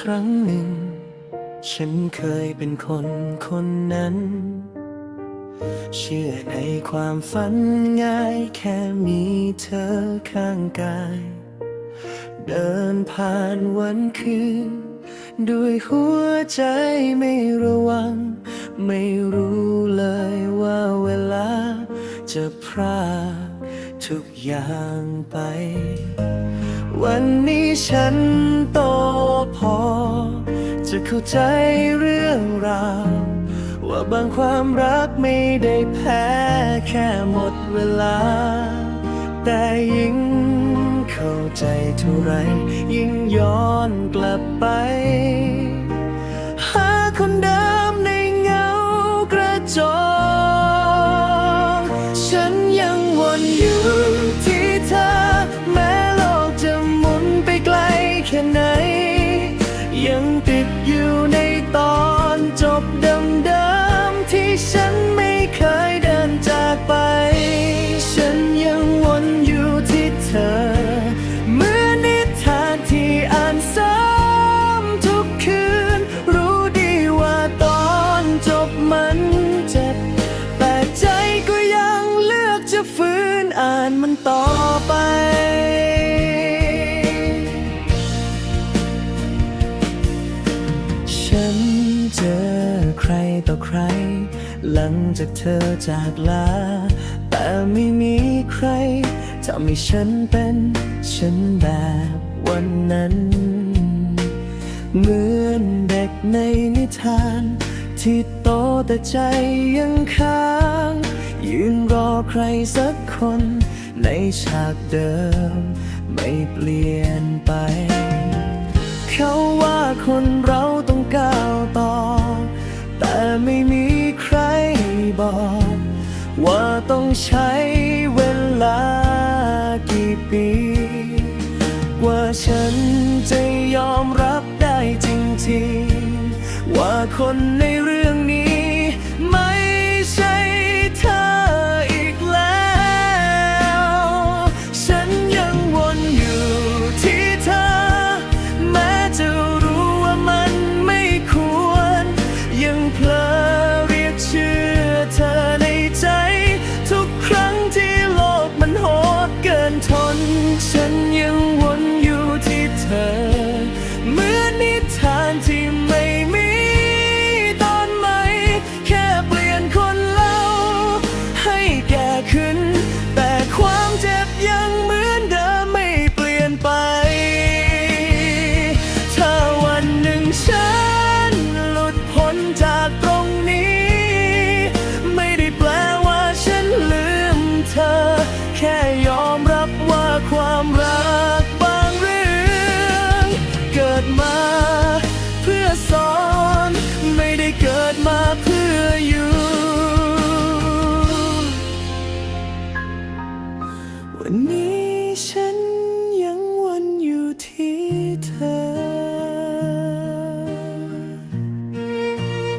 ครั้งหนึ่ง ฉันเคยเป็นคนคนนั้น เชื่อในความฝันง่ายแค่มีเธอข้างกาย เดินผ่านวันคืน ด้วยหัวใจไม่ระวัง ไม่รู้เลยว่าเวลา จะพรากทุกอย่างไป วันนี้ฉันโตพอ จะเข้าใจเรื่องราว ว่าบางความรักไม่ได้แพ้แค่หมดเวลา แต่ยิ่งเข้าใจเท่าไร ยิ่งย้อนกลับไป อ่านมันต่อไป ฉันเจอใครต่อใคร หลังจากเธอจากลา แต่ไม่มีใครทำให้ฉันเป็น ฉันแบบวันนั้น เหมือนเด็กในนิทาน ที่โตแต่ใจยังค้างยืน ใครสักคน ในฉากเดิม ไม่เปลี่ยนไป เขาว่าคนเราต้องก้าวต่อ แต่ไม่มีใครบอก ว่าต้องใช้เวลากี่ปี กว่าฉันจะยอมรับได้จริงๆ ว่าคนในเรื่อง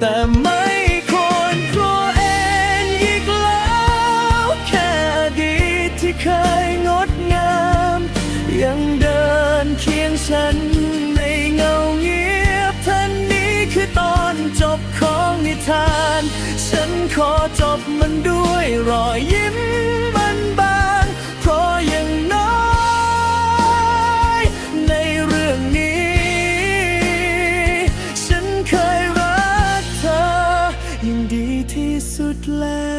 แต่ไม่ควรกลัวเองอีกแล้วแค่อดีตที่เคยงดงาม ยังเดินเคียงฉันในเงาเงียบท่านนี้คือตอนจบของนิทาน ฉันขอจบมันด้วยรอยยิ้ม แล้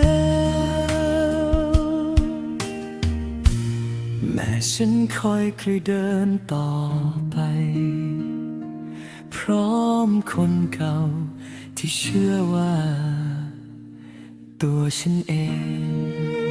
ว แม้ฉันคอยเคยเดินต่อไป พร้อมคนเก่าที่เชื่อว่า ตัวฉันเอง